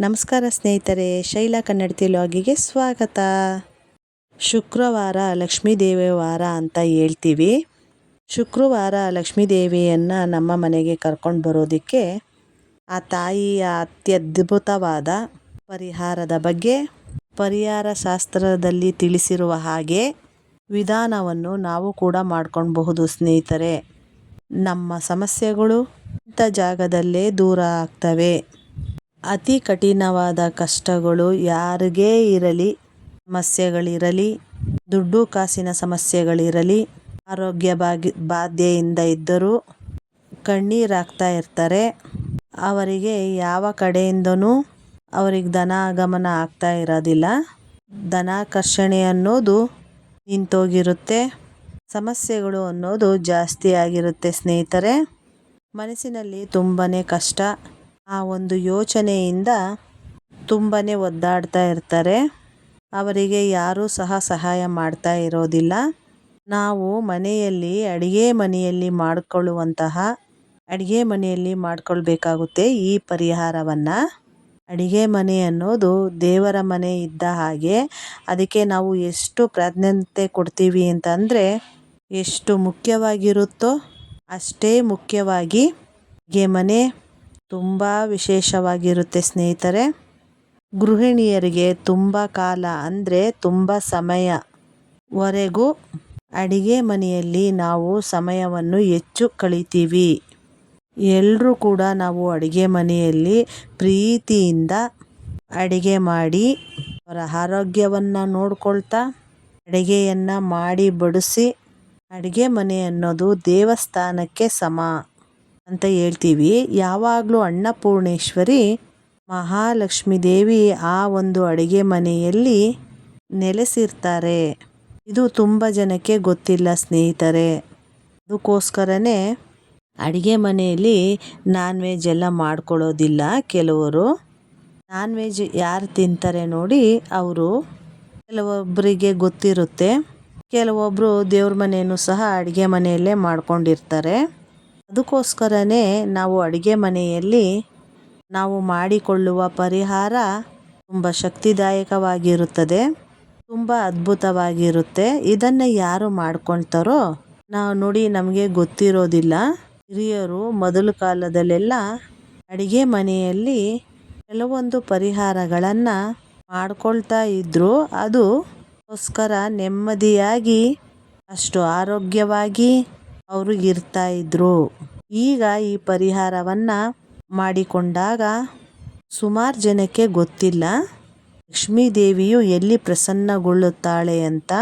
ನಮಸ್ಕಾರ ಸ್ನೇಹಿತರೆ, ಶೈಲಾ ಕನ್ನಡ ಲಾಗಿಗೆ ಸ್ವಾಗತ. ಶುಕ್ರವಾರ ಲಕ್ಷ್ಮೀ ವಾರ ಅಂತ ಹೇಳ್ತೀವಿ. ಶುಕ್ರವಾರ ಲಕ್ಷ್ಮೀ ದೇವಿಯನ್ನು ನಮ್ಮ ಮನೆಗೆ ಕರ್ಕೊಂಡು ಬರೋದಕ್ಕೆ ಆ ತಾಯಿಯ ಅತ್ಯದ್ಭುತವಾದ ಪರಿಹಾರದ ಬಗ್ಗೆ, ಪರಿಹಾರ ಶಾಸ್ತ್ರದಲ್ಲಿ ತಿಳಿಸಿರುವ ಹಾಗೆ ವಿಧಾನವನ್ನು ನಾವು ಕೂಡ ಮಾಡ್ಕೊಳ್ಬಹುದು ಸ್ನೇಹಿತರೆ. ನಮ್ಮ ಸಮಸ್ಯೆಗಳು ಇಂಥ ಜಾಗದಲ್ಲೇ ದೂರ ಆಗ್ತವೆ. ಅತಿ ಕಠಿಣವಾದ ಕಷ್ಟಗಳು ಯಾರಿಗೇ ಇರಲಿ, ಸಮಸ್ಯೆಗಳಿರಲಿ, ದುಡ್ಡು ಕಾಸಿನ ಸಮಸ್ಯೆಗಳಿರಲಿ, ಆರೋಗ್ಯ ಬಾಗಿ ಬಾಧೆಯಿಂದ ಇದ್ದರೂ ಕಣ್ಣೀರಾಗ್ತಾ ಇರ್ತಾರೆ. ಅವರಿಗೆ ಯಾವ ಕಡೆಯಿಂದನೂ ಅವ್ರಿಗೆ ಧನಾಗಮನ ಆಗ್ತಾ ಇರೋದಿಲ್ಲ. ಧನಾಕರ್ಷಣೆ ಅನ್ನೋದು ನಿಂತೋಗಿರುತ್ತೆ. ಸಮಸ್ಯೆಗಳು ಅನ್ನೋದು ಜಾಸ್ತಿ ಆಗಿರುತ್ತೆ ಸ್ನೇಹಿತರೆ. ಮನಸ್ಸಿನಲ್ಲಿ ತುಂಬಾ ಕಷ್ಟ. ಆ ಒಂದು ಯೋಚನೆಯಿಂದ ತುಂಬಾ ಒದ್ದಾಡ್ತಾ ಇರ್ತಾರೆ. ಅವರಿಗೆ ಯಾರೂ ಸಹ ಸಹಾಯ ಮಾಡ್ತಾ ಇರೋದಿಲ್ಲ. ನಾವು ಮನೆಯಲ್ಲಿ ಅಡುಗೆ ಮನೆಯಲ್ಲಿ ಮಾಡಿಕೊಳ್ಳುವಂತಹ, ಅಡುಗೆ ಮನೆಯಲ್ಲಿ ಮಾಡಿಕೊಳ್ಬೇಕಾಗುತ್ತೆ ಈ ಪರಿಹಾರವನ್ನು. ಅಡುಗೆ ಮನೆ ಅನ್ನೋದು ದೇವರ ಮನೆ ಇದ್ದ ಹಾಗೆ ಅದಕ್ಕೆ ನಾವು ಎಷ್ಟು ಪ್ರಾಧಾನ್ಯತೆ ಕೊಡ್ತೀವಿ ಅಂತಂದರೆ ಎಷ್ಟು ಮುಖ್ಯವಾಗಿರುತ್ತೋ ಅಷ್ಟೇ ಮುಖ್ಯವಾಗಿ ಅಡುಗೆ ಮನೆ ತುಂಬ ವಿಶೇಷವಾಗಿರುತ್ತೆ ಸ್ನೇಹಿತರೆ. ಗೃಹಿಣಿಯರಿಗೆ ತುಂಬ ಕಾಲ ಅಂದರೆ ತುಂಬ ಸಮಯವರೆಗೂ ಅಡುಗೆ ಮನೆಯಲ್ಲಿ ನಾವು ಸಮಯವನ್ನು ಹೆಚ್ಚು ಕಳಿತೀವಿ. ಎಲ್ಲರೂ ಕೂಡ ನಾವು ಅಡುಗೆ ಮನೆಯಲ್ಲಿ ಪ್ರೀತಿಯಿಂದ ಅಡುಗೆ ಮಾಡಿ ಅವರ ಆರೋಗ್ಯವನ್ನು ನೋಡ್ಕೊಳ್ತಾ ಅಡಿಗೆಯನ್ನು ಮಾಡಿ ಬಡಿಸಿ ಅಡುಗೆ ಮನೆ ಅನ್ನೋದು ದೇವಸ್ಥಾನಕ್ಕೆ ಸಮ. ಅಂತ ಹೇಳ್ತೀವಿ. ಯಾವಾಗಲೂ ಅನ್ನಪೂರ್ಣೇಶ್ವರಿ ಮಹಾಲಕ್ಷ್ಮೀ ದೇವಿ ಆ ಒಂದು ಅಡುಗೆ ಮನೆಯಲ್ಲಿ ನೆಲೆಸಿರ್ತಾರೆ. ಇದು ತುಂಬ ಜನಕ್ಕೆ ಗೊತ್ತಿಲ್ಲ ಸ್ನೇಹಿತರೆ. ಅದಕ್ಕೋಸ್ಕರನೇ ಅಡುಗೆ ಮನೆಯಲ್ಲಿ ನಾನ್ ವೆಜ್ ಎಲ್ಲ ಮಾಡ್ಕೊಳ್ಳೋದಿಲ್ಲ ಕೆಲವರು. ನಾನ್ ವೆಜ್ ಯಾರು ತಿಂತಾರೆ ನೋಡಿ ಅವರು ಕೆಲವೊಬ್ಬರಿಗೆ ಗೊತ್ತಿರುತ್ತೆ. ಕೆಲವೊಬ್ಬರು ದೇವ್ರ ಮನೆಯೂ ಸಹ ಅಡುಗೆ ಮನೆಯಲ್ಲೇ ಮಾಡ್ಕೊಂಡಿರ್ತಾರೆ. ಅದಕ್ಕೋಸ್ಕರನೇ ನಾವು ಅಡುಗೆ ಮನೆಯಲ್ಲಿ ನಾವು ಮಾಡಿಕೊಳ್ಳುವ ಪರಿಹಾರ ತುಂಬ ಶಕ್ತಿದಾಯಕವಾಗಿರುತ್ತದೆ, ತುಂಬ ಅದ್ಭುತವಾಗಿರುತ್ತೆ. ಇದನ್ನು ಯಾರು ಮಾಡ್ಕೊಳ್ತಾರೋ, ನಾವು ನೋಡಿ ನಮಗೆ ಗೊತ್ತಿರೋದಿಲ್ಲ. ಹಿರಿಯರು ಮೊದಲು ಕಾಲದಲ್ಲೆಲ್ಲ ಅಡುಗೆ ಮನೆಯಲ್ಲಿ ಕೆಲವೊಂದು ಪರಿಹಾರಗಳನ್ನು ಮಾಡ್ಕೊಳ್ತಾ ಇದ್ದರು ಅದಕ್ಕೋಸ್ಕರ ನೆಮ್ಮದಿಯಾಗಿ, ಅಷ್ಟು ಆರೋಗ್ಯವಾಗಿ ಅವರು ಇರ್ತಾಯಿದ್ರು ಈಗ ಈ ಪರಿಹಾರವನ್ನು ಮಾಡಿಕೊಂಡಾಗ ಸುಮಾರು ಜನಕ್ಕೆ ಗೊತ್ತಿಲ್ಲ. ಲಕ್ಷ್ಮೀ ದೇವಿಯು ಎಲ್ಲಿ ಪ್ರಸನ್ನಗೊಳ್ಳುತ್ತಾಳೆ ಅಂತ.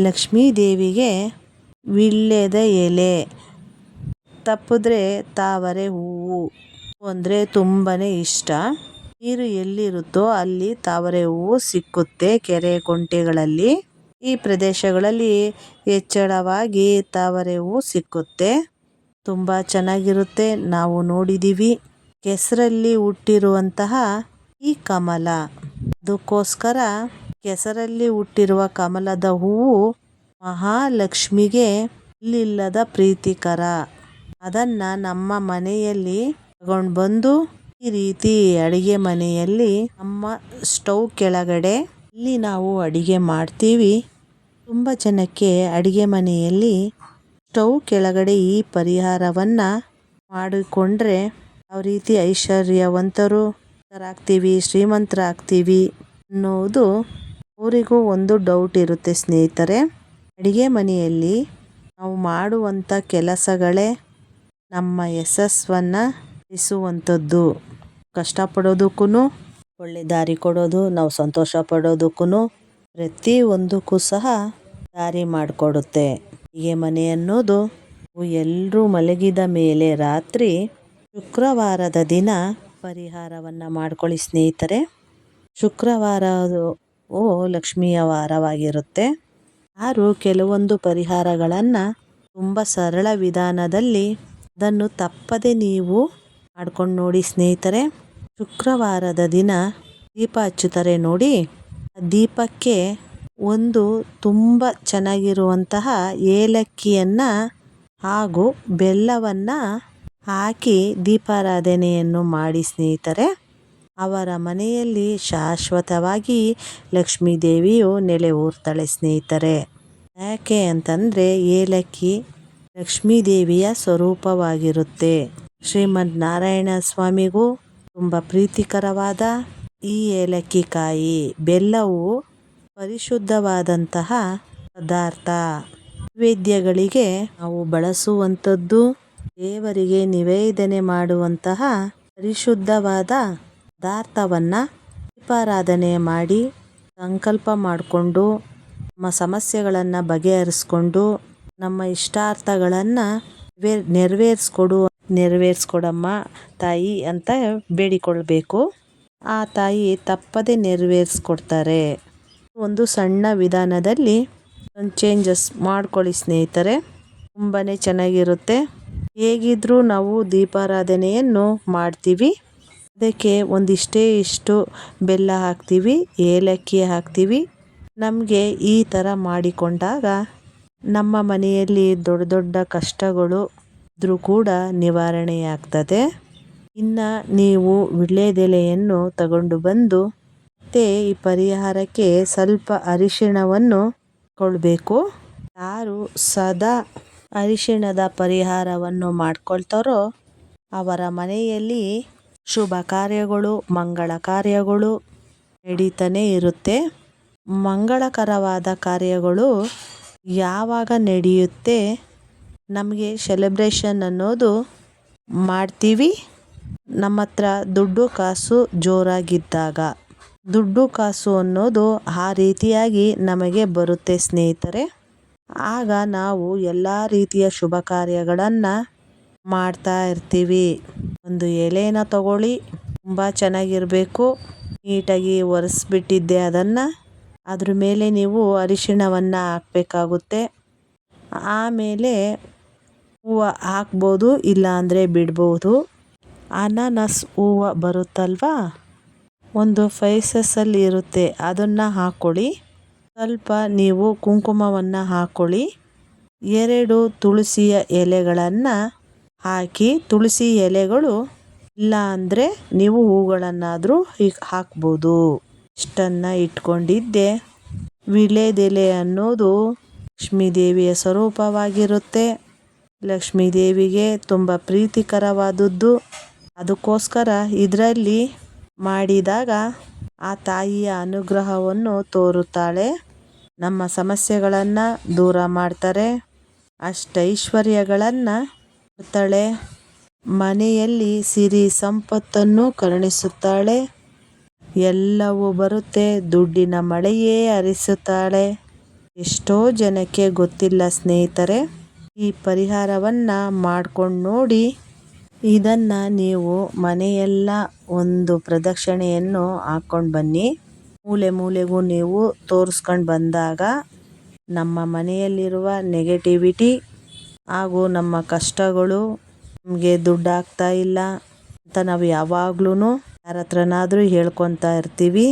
ಲಕ್ಷ್ಮೀ ದೇವಿಗೆ ವಿಳ್ಳೆದ ಎಲೆ, ತಪ್ಪಿದ್ರೆ ತಾವರೆ ಹೂವು ಅಂದರೆ ತುಂಬಾ ಇಷ್ಟ. ನೀರು ಎಲ್ಲಿರುತ್ತೋ ಅಲ್ಲಿ ತಾವರೆ ಹೂವು ಸಿಕ್ಕುತ್ತೆ ಕೆರೆ ಕುಂಟೆಗಳಲ್ಲಿ. ಈ ಪ್ರದೇಶಗಳಲ್ಲಿ ಹೆಚ್ಚಳವಾಗಿ ತಾವರೆ ಹೂವು ಸಿಕ್ಕುತ್ತೆ. ತುಂಬ ಚೆನ್ನಾಗಿರುತ್ತೆ. ನಾವು ನೋಡಿದ್ದೀವಿ ಕೆಸರಲ್ಲಿ ಹುಟ್ಟಿರುವಂತಹ ಈ ಕಮಲ. ಅದಕ್ಕೋಸ್ಕರ ಕೆಸರಲ್ಲಿ ಹುಟ್ಟಿರುವ ಕಮಲದ ಹೂವು ಮಹಾಲಕ್ಷ್ಮಿಗೆ ಇಲ್ಲಿಲ್ಲದ ಪ್ರೀತಿಕರ. ಅದನ್ನು ನಮ್ಮ ಮನೆಯಲ್ಲಿ ತಗೊಂಡು ಬಂದು ಈ ರೀತಿ ಅಡುಗೆ ಮನೆಯಲ್ಲಿ ನಮ್ಮ ಸ್ಟೌವ್ ಕೆಳಗಡೆ ಇಲ್ಲಿ ನಾವು ಅಡುಗೆ ಮಾಡ್ತೀವಿ. ತುಂಬ ಜನಕ್ಕೆ ಅಡುಗೆ ಮನೆಯಲ್ಲಿ ಸ್ಟವ್ ಕೆಳಗಡೆ ಈ ಪರಿಹಾರವನ್ನು ಮಾಡಿಕೊಂಡ್ರೆ ಯಾವ ರೀತಿ ಐಶ್ವರ್ಯವಂತರು ಆಗ್ತೀವಿ ಶ್ರೀಮಂತರಾಗ್ತೀವಿ ಅನ್ನೋದು ಅವರಿಗೂ ಒಂದು ಡೌಟ್ ಇರುತ್ತೆ ಸ್ನೇಹಿತರೆ. ಅಡುಗೆ ಮನೆಯಲ್ಲಿ ನಾವು ಮಾಡುವಂಥ ಕೆಲಸಗಳೇ ನಮ್ಮ ಯಶಸ್ಸನ್ನು ಇಸುವಂಥದ್ದು ಕಷ್ಟಪಡೋದಕ್ಕೂ ಒಳ್ಳೆ ದಾರಿ ಕೊಡೋದು, ನಾವು ಸಂತೋಷ ಪಡೋದಕ್ಕೂ ಪ್ರತಿಯೊಂದಕ್ಕೂ ಸಹ ದಾರಿ ಮಾಡಿಕೊಡುತ್ತೆ. ಹೀಗೆ ಮನೆ ಅನ್ನೋದು ಎಲ್ಲರೂ ಮಲಗಿದ ಮೇಲೆ ರಾತ್ರಿ ಶುಕ್ರವಾರದ ದಿನ ಪರಿಹಾರವನ್ನು ಮಾಡ್ಕೊಳ್ಳಿ ಸ್ನೇಹಿತರೆ. ಶುಕ್ರವಾರ ಓ ಲಕ್ಷ್ಮಿಯ ವಾರವಾಗಿರುತ್ತೆ. ಯಾರು ಕೆಲವೊಂದು ಪರಿಹಾರಗಳನ್ನು ತುಂಬ ಸರಳ ವಿಧಾನದಲ್ಲಿ ಅದನ್ನು ತಪ್ಪದೆ ನೀವು ಮಾಡ್ಕೊಂಡು ನೋಡಿ ಸ್ನೇಹಿತರೆ. ಶುಕ್ರವಾರದ ದಿನ ದೀಪ ಹಚ್ಚುತ್ತಾರೆ ನೋಡಿ. ದೀಪಕ್ಕೆ ಒಂದು ತುಂಬ ಚೆನ್ನಾಗಿರುವಂತಹ ಏಲಕ್ಕಿಯನ್ನು ಹಾಗೂ ಬೆಲ್ಲವನ್ನು ಹಾಕಿ ದೀಪಾರಾಧನೆಯನ್ನು ಮಾಡಿ ಸ್ನೇಹಿತರೆ, ಅವರ ಮನೆಯಲ್ಲಿ ಶಾಶ್ವತವಾಗಿ ಲಕ್ಷ್ಮೀ ದೇವಿಯು ನೆಲೆ ಊರ್ತಾಳೆ ಸ್ನೇಹಿತರೆ. ಯಾಕೆ ಅಂತಂದರೆ ಏಲಕ್ಕಿ ಲಕ್ಷ್ಮೀ ದೇವಿಯ ಸ್ವರೂಪವಾಗಿರುತ್ತೆ. ಶ್ರೀಮದ್ ನಾರಾಯಣ ಸ್ವಾಮಿಗೂ ತುಂಬ ಪ್ರೀತಿಕರವಾದ ಈ ಏಲಕ್ಕಿ ಕಾಯಿ ಬೆಲ್ಲವು ಪರಿಶುದ್ಧವಾದಂತಹ ಪದಾರ್ಥ. ನೈವೇದ್ಯಗಳಿಗೆ ನಾವು ಬಳಸುವಂಥದ್ದು ದೇವರಿಗೆ ನಿವೇದನೆ ಮಾಡುವಂತಹ ಪರಿಶುದ್ಧವಾದ ಪದಾರ್ಥವನ್ನು ದೀಪಾರಾಧನೆ ಮಾಡಿ ಸಂಕಲ್ಪ ಮಾಡಿಕೊಂಡು, ನಮ್ಮ ಸಮಸ್ಯೆಗಳನ್ನು ಬಗೆಹರಿಸ್ಕೊಂಡು, ನಮ್ಮ ಇಷ್ಟಾರ್ಥಗಳನ್ನು ನೆರವೇರಿಸ್ಕೊಡು ನೆರವೇರಿಸ್ಕೊಡಮ್ಮ ತಾಯಿ ಅಂತ ಬೇಡಿಕೊಳ್ಬೇಕು. ಆ ತಾಯಿ ತಪ್ಪದೆ ನೆರವೇರಿಸ್ಕೊಡ್ತಾರೆ. ಒಂದು ಸಣ್ಣ ವಿಧಾನದಲ್ಲಿ ಒಂದು ಚೇಂಜಸ್ ಮಾಡ್ಕೊಳ್ಳಿ ಸ್ನೇಹಿತರೆ. ತುಂಬಾ ಚೆನ್ನಾಗಿರುತ್ತೆ. ಹೇಗಿದ್ದರೂ ನಾವು ದೀಪಾರಾಧನೆಯನ್ನು ಮಾಡ್ತೀವಿ. ಅದಕ್ಕೆ ಒಂದಿಷ್ಟೇ ಇಷ್ಟು ಬೆಲ್ಲ ಹಾಕ್ತೀವಿ, ಏಲಕ್ಕಿ ಹಾಕ್ತೀವಿ. ನಮಗೆ ಈ ಥರ ಮಾಡಿಕೊಂಡಾಗ ನಮ್ಮ ಮನೆಯಲ್ಲಿ ದೊಡ್ಡ ದೊಡ್ಡ ಕಷ್ಟಗಳು ಇದ್ದರೂ ಕೂಡ ನಿವಾರಣೆಯಾಗ್ತದೆ. ಇನ್ನು ನೀವು ವೀಳ್ಯದೆಲೆಯನ್ನು ತಗೊಂಡು ಬಂದು ಮತ್ತೆ ಈ ಪರಿಹಾರಕ್ಕೆ ಸ್ವಲ್ಪ ಅರಿಶಿಣವನ್ನು ಕೊಳ್ಬೇಕು ಯಾರು ಸದಾ ಅರಿಶಿಣದ ಪರಿಹಾರವನ್ನು ಮಾಡ್ಕೊಳ್ತಾರೋ ಅವರ ಮನೆಯಲ್ಲಿ ಶುಭ ಕಾರ್ಯಗಳು, ಮಂಗಳ ಕಾರ್ಯಗಳು ನಡೀತಾನೆ ಇರುತ್ತೆ. ಮಂಗಳಕರವಾದ ಕಾರ್ಯಗಳು ಯಾವಾಗ ನಡೆಯುತ್ತೆ ನಮಗೆ ಸೆಲೆಬ್ರೇಷನ್ ಅನ್ನೋದು ಮಾಡ್ತೀವಿ. ನಮ್ಮ ಹತ್ರ ದುಡ್ಡು ಕಾಸು ಜೋರಾಗಿದ್ದಾಗ. ದುಡ್ಡು ಕಾಸು ಅನ್ನೋದು ಆ ರೀತಿಯಾಗಿ ನಮಗೆ ಬರುತ್ತೆ ಸ್ನೇಹಿತರೆ. ಆಗ ನಾವು ಎಲ್ಲ ರೀತಿಯ ಶುಭ ಕಾರ್ಯಗಳನ್ನು ಮಾಡ್ತಾ ಇರ್ತೀವಿ. ಒಂದು ಎಲೆನ ತಗೊಳ್ಳಿ, ತುಂಬ ಚೆನ್ನಾಗಿರಬೇಕು. ನೀಟಾಗಿ ಒರೆಸ್ಬಿಟ್ಟಿದ್ದೆ ಅದನ್ನು. ಅದ್ರ ಮೇಲೆ ನೀವು ಅರಿಶಿಣವನ್ನು ಹಾಕಬೇಕಾಗುತ್ತೆ. ಆಮೇಲೆ ಹೂವು ಹಾಕ್ಬೋದು ಇಲ್ಲ ಅಂದರೆ ಬಿಡ್ಬೋದು. ಅನಾನಸ್ ಹೂವು ಬರುತ್ತಲ್ವಾ? ಒಂದು ಫೈಸಸ್ಸಲ್ಲಿ ಇರುತ್ತೆ, ಅದನ್ನು ಹಾಕ್ಕೊಳ್ಳಿ ಸ್ವಲ್ಪ ನೀವು ಕುಂಕುಮವನ್ನು ಹಾಕ್ಕೊಳ್ಳಿ ಎರಡು ತುಳಸಿಯ ಎಲೆಗಳನ್ನು ಹಾಕಿ, ತುಳಸಿ ಎಲೆಗಳು ಇಲ್ಲ ಅಂದರೆ ನೀವು ಹೂಗಳನ್ನಾದರೂ ಹೀಗೆ ಹಾಕ್ಬೋದು. ಇಷ್ಟನ್ನು ಇಟ್ಕೊಂಡಿದ್ದೆ. ವೀಳ್ಯದೆಲೆ ಅನ್ನೋದು ಲಕ್ಷ್ಮೀದೇವಿಯ ಸ್ವರೂಪವಾಗಿರುತ್ತೆ. ಲಕ್ಷ್ಮೀ ದೇವಿಗೆ ತುಂಬ ಪ್ರೀತಿಕರವಾದದ್ದು. ಅದಕ್ಕೋಸ್ಕರ ಇದರಲ್ಲಿ ಮಾಡಿದಾಗ ಆ ತಾಯಿಯ ಅನುಗ್ರಹವನ್ನು ತೋರುತ್ತಾಳೆ. ನಮ್ಮ ಸಮಸ್ಯೆಗಳನ್ನು ದೂರ ಮಾಡ್ತಾರೆ. ಅಷ್ಟೈಶ್ವರ್ಯಗಳನ್ನು ಕೊಡ್ತಾಳೆ. ಮನೆಯಲ್ಲಿ ಸಿರಿ ಸಂಪತ್ತನ್ನು ಕರುಣಿಸುತ್ತಾಳೆ. ಎಲ್ಲವೂ ಬರುತ್ತೆ, ದುಡ್ಡಿನ ಮಳೆಯೇ ಹರಿಸುತ್ತಾಳೆ ಎಷ್ಟೋ ಜನಕ್ಕೆ ಗೊತ್ತಿಲ್ಲ ಸ್ನೇಹಿತರೆ. ಈ ಪರಿಹಾರವನ್ನು ಮಾಡ್ಕೊಂಡು ನೋಡಿ ಇದನ್ನು ನೀವು ಮನೆಯೆಲ್ಲ ಒಂದು ಪ್ರದಕ್ಷಿಣೆಯನ್ನು ಹಾಕ್ಕೊಂಡು ಬನ್ನಿ. ಮೂಲೆ ಮೂಲೆಗೂ ನೀವು ತೋರಿಸ್ಕೊಂಡು ಬಂದಾಗ ನಮ್ಮ ಮನೆಯಲ್ಲಿರುವ ನೆಗೆಟಿವಿಟಿ ಹಾಗೂ ನಮ್ಮ ಕಷ್ಟಗಳು ನಮಗೆ ದುಡ್ಡು ಆಗ್ತಾ ಇಲ್ಲ ಅಂತ ನಾವು ಯಾವಾಗ್ಲೂ ಯಾರ ಹತ್ರನಾದರೂ ಹೇಳ್ಕೊತಾ ಇರ್ತೀವಿ.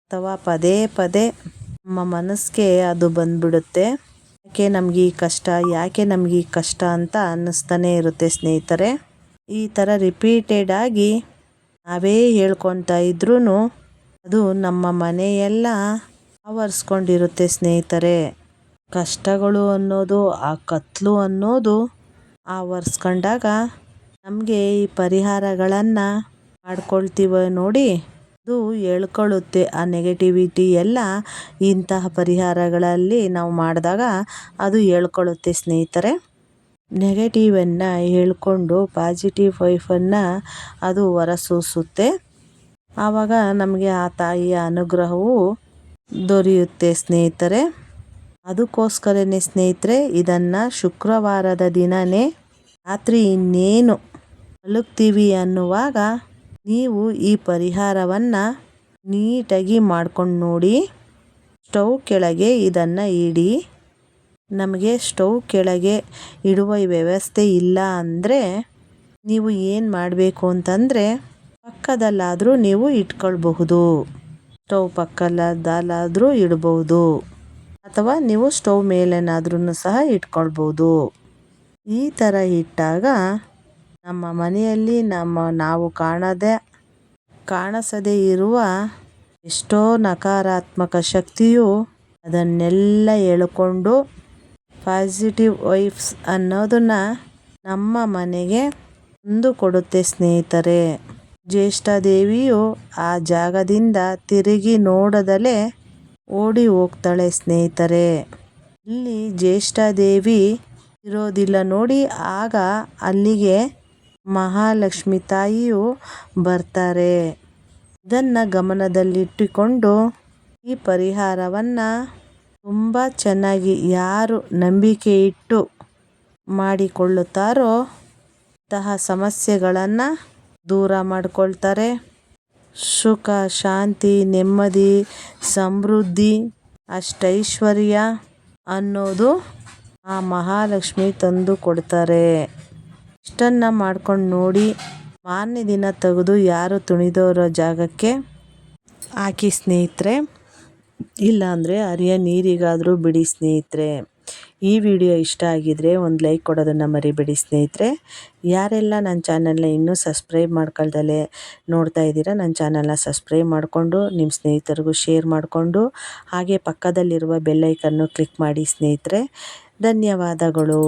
ಅಥವಾ ಪದೇ ಪದೇ ನಮ್ಮ ಮನಸ್ಸಿಗೆ ಅದು ಬಂದ್ಬಿಡುತ್ತೆ. ಯಾಕೆ ನಮ್ಗೆ ಈ ಕಷ್ಟ, ಯಾಕೆ ನಮಗೆ ಈ ಕಷ್ಟ ಅಂತ ಅನ್ನಿಸ್ತಾನೆ ಇರುತ್ತೆ ಸ್ನೇಹಿತರೆ. ಈ ಥರ ರಿಪೀಟೆಡ್ ಆಗಿ ನಾವೇ ಹೇಳ್ಕೊತಾ ಇದ್ರೂ ಅದು ನಮ್ಮ ಮನೆಯೆಲ್ಲ ಆವರಿಸ್ಕೊಂಡಿರುತ್ತೆ ಸ್ನೇಹಿತರೆ. ಕಷ್ಟಗಳು ಅನ್ನೋದು, ಆ ಕತ್ಲು ಅನ್ನೋದು ಆವರಿಸ್ಕೊಂಡಾಗ ನಮಗೆ ಈ ಪರಿಹಾರಗಳನ್ನು ಮಾಡ್ಕೊಳ್ತೀವ ನೋಡಿ. ಅದು ಹೇಳ್ಕೊಳ್ಳುತ್ತೆ. ಆ ನೆಗೆಟಿವಿಟಿ ಎಲ್ಲ ಇಂತಹ ಪರಿಹಾರಗಳಲ್ಲಿ ನಾವು ಮಾಡಿದಾಗ ಅದು ಹೇಳ್ಕೊಳ್ಳುತ್ತೆ ಸ್ನೇಹಿತರೆ. ನೆಗೆಟಿವನ್ನು ಹೇಳ್ಕೊಂಡು ಪಾಸಿಟಿವ್ ವೈಫನ್ನು ಅದು ಹೊರಸೂಸುತ್ತೆ. ಆವಾಗ ನಮಗೆ ಆ ತಾಯಿಯ ಅನುಗ್ರಹವು ದೊರೆಯುತ್ತೆ ಸ್ನೇಹಿತರೆ. ಅದಕ್ಕೋಸ್ಕರನೇ ಸ್ನೇಹಿತರೆ, ಇದನ್ನು ಶುಕ್ರವಾರದ ದಿನವೇ ರಾತ್ರಿ ಇನ್ನೇನು ಮಲಗ್ತೀವಿ ಅನ್ನುವಾಗ ನೀವು ಈ ಪರಿಹಾರವನ್ನು ನೀಟಾಗಿ ಮಾಡ್ಕೊಂಡು ನೋಡಿ. ಸ್ಟೌವ್ ಕೆಳಗೆ ಇದನ್ನು ಇಡಿ. ನಮಗೆ ಸ್ಟೌವ್ ಕೆಳಗೆ ಇಡುವ ವ್ಯವಸ್ಥೆ ಇಲ್ಲ ಅಂದರೆ ನೀವು ಏನು ಮಾಡಬೇಕು ಅಂತಂದರೆ ಪಕ್ಕದಲ್ಲಾದರೂ ನೀವು ಇಟ್ಕೊಳ್ಬಹುದು. ಸ್ಟವ್ ಪಕ್ಕದಲ್ಲಾದರೂ ಇಡಬಹುದು ಅಥವಾ ನೀವು ಸ್ಟವ್ ಮೇಲೇನಾದ್ರೂ ಸಹ ಇಟ್ಕೊಳ್ಬೋದು. ಈ ಥರ ಇಟ್ಟಾಗ ನಮ್ಮ ಮನೆಯಲ್ಲಿ ನಮ್ಮ ನಾವು ಕಾಣದೆ, ಕಾಣಿಸದೇ ಇರುವ ಎಷ್ಟೋ ನಕಾರಾತ್ಮಕ ಶಕ್ತಿಯು ಅದನ್ನೆಲ್ಲ ಎಳ್ಕೊಂಡು ಪಾಸಿಟಿವ್ ವೈಫ್ಸ್ ಅನ್ನೋದನ್ನು ನಮ್ಮ ಮನೆಗೆ ತಂದು ಕೊಡುತ್ತೆ ಸ್ನೇಹಿತರೆ. ಜ್ಯೇಷ್ಠಾದೇವಿಯು ಆ ಜಾಗದಿಂದ ತಿರುಗಿ ನೋಡದಲೇ ಓಡಿ ಹೋಗ್ತಾಳೆ ಸ್ನೇಹಿತರೆ. ಇಲ್ಲಿ ಜ್ಯೇಷ್ಠಾದೇವಿ ಇರೋದಿಲ್ಲ ನೋಡಿ ಆಗ ಅಲ್ಲಿಗೆ ಮಹಾಲಕ್ಷ್ಮಿ ತಾಯಿಯು ಬರ್ತಾರೆ. ಇದನ್ನ ಗಮನದಲ್ಲಿಟ್ಟುಕೊಂಡು ಈ ಪರಿಹಾರವನ್ನ ತುಂಬ ಚೆನ್ನಾಗಿ ಯಾರು ನಂಬಿಕೆ ಇಟ್ಟು ಮಾಡಿಕೊಳ್ಳುತ್ತಾರೋ ಇಂತಹ ಸಮಸ್ಯೆಗಳನ್ನು ದೂರ ಮಾಡಿಕೊಳ್ತಾರೆ. ಸುಖ, ಶಾಂತಿ, ನೆಮ್ಮದಿ, ಸಮೃದ್ಧಿ, ಅಷ್ಟೈಶ್ವರ್ಯ ಅನ್ನೋದು ಆ ಮಹಾಲಕ್ಷ್ಮಿ ತಂದು ಕೊಡ್ತಾರೆ. ಇಷ್ಟನ್ನು ಮಾಡ್ಕೊಂಡು ನೋಡಿ ಮಾರನೇ ದಿನ ತೆಗೆದು ಯಾರು ತುಣಿದೋರೋ ಜಾಗಕ್ಕೆ ಹಾಕಿ ಸ್ನೇಹಿತರೆ, ಇಲ್ಲಾಂದರೆ ಅರಿಯ ನೀರಿಗಾದರೂ ಬಿಡಿ ಸ್ನೇಹಿತರೆ. ಈ ವಿಡಿಯೋ ಇಷ್ಟ ಆಗಿದರೆ ಒಂದು ಲೈಕ್ ಕೊಡೋದನ್ನು ಮರಿಬೇಡಿ ಸ್ನೇಹಿತರೆ. ಯಾರೆಲ್ಲ ನನ್ನ ಚಾನಲ್ನ ಇನ್ನೂ ಸಬ್ಸ್ಕ್ರೈಬ್ ಮಾಡ್ಕೊಳ್ದಲೆ ನೋಡ್ತಾ ಇದ್ದೀರಾ ನನ್ನ ಚಾನಲ್ನ ಸಬ್ಸ್ಕ್ರೈಬ್ ಮಾಡಿಕೊಂಡು ನಿಮ್ಮ ಸ್ನೇಹಿತರಿಗೂ ಶೇರ್ ಮಾಡಿಕೊಂಡು ಹಾಗೆ ಪಕ್ಕದಲ್ಲಿರುವ ಬೆಲ್ಲೈಕನ್ನು ಕ್ಲಿಕ್ ಮಾಡಿ ಸ್ನೇಹಿತರೆ. ಧನ್ಯವಾದಗಳು.